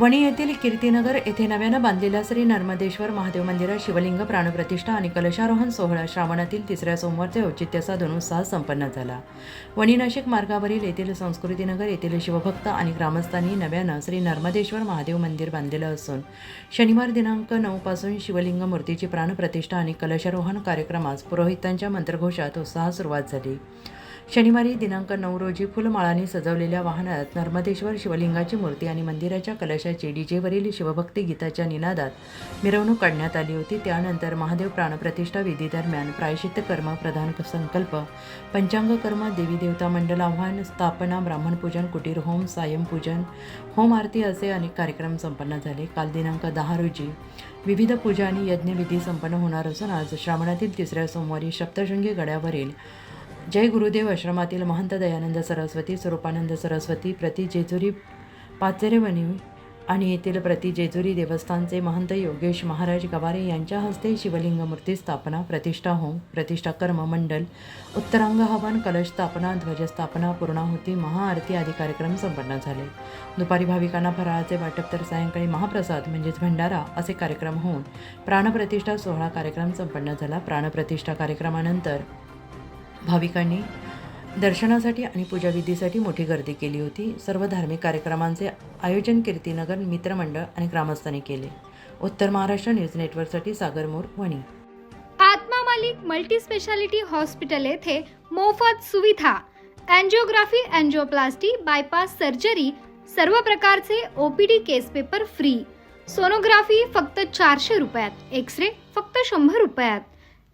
वणी येथील कीर्तीनगर येथे नव्यानं बांधलेल्या श्री नर्मदेश्वर महादेव मंदिरात शिवलिंग प्राणप्रतिष्ठा आणि कलशारोहण सोहळा श्रावणातील तिसऱ्या सोमवारचे औचित्य साधून उत्साह संपन्न झाला. वणी नाशिक मार्गावरील येथील संस्कृतीनगर येथील शिवभक्त आणि ग्रामस्थांनी नव्यानं श्री नर्मदेश्वर महादेव मंदिर बांधलेलं असून शनिवार दिनांक नऊपासून शिवलिंग मूर्तीची प्राणप्रतिष्ठा आणि कलशारोहण कार्यक्रमास पुरोहितांच्या मंत्रघोषात उत्साह सुरुवात झाली. शनिवारी दिनांक नऊ रोजी फुलमाळांनी सजवलेल्या वाहनात नर्मदेश्वर शिवलिंगाची मूर्ती आणि मंदिराच्या कलशाची डीजेवरील शिवभक्ती गीताच्या निनादात मिरवणूक काढण्यात आली होती. त्यानंतर महादेव प्राणप्रतिष्ठा विधीदरम्यान प्रायश्चित कर्म प्रधान संकल्प पंचांग कर्म देवी देवता मंडल आव्हान स्थापना ब्राह्मणपूजन कुटीर होम सायं पूजन होम आरती असे अनेक कार्यक्रम संपन्न झाले. काल दिनांक दहा रोजी विविध पूजा आणि यज्ञविधी संपन्न होणार असून आज श्रावणातील तिसऱ्या सोमवारी सप्तशृंगी गड्यावरील जय गुरुदेव आश्रमातील महंत दयानंद सरस्वती स्वरूपानंद सरस्वती प्रति जेजुरी पाचेरेवणी आणि येथील प्रति जेजुरी देवस्थानचे महंत योगेश महाराज गवारे यांच्या हस्ते शिवलिंग मूर्ती स्थापना प्रतिष्ठा होम प्रतिष्ठा कर्म मंडल उत्तरांग हवन कलश स्थापना ध्वजस्थापना पूर्णाहुती महाआरती आदी कार्यक्रम संपन्न झाले. दुपारी भाविकांना फराळाचे वाटप तर सायंकाळी महाप्रसाद म्हणजेच भंडारा असे कार्यक्रम होऊन प्राणप्रतिष्ठा सोहळा कार्यक्रम संपन्न झाला. प्राणप्रतिष्ठा कार्यक्रमानंतर भाविकांनी दर्शनासाठी आणि पूजाविधीसाठी मोठी गर्दी केली होती. सर्व धार्मिक कार्यक्रमांचे आयोजन कीर्तीनगर मित्रमंडळ आणि ग्रामस्थांनी केले. उत्तर महाराष्ट्र न्यूज नेटवर्कसाठी Sagar More Wani. Atma Malik multi speciality hospital येथे मोफत सुविधा अँजिओग्राफी अँजिओप्लास्टी बायपास सर्जरी सर्व प्रकारचे OPD case paper free. Sonography फक्त चारशे रुपयात एक्स रे फक्त शंभर रुपयात.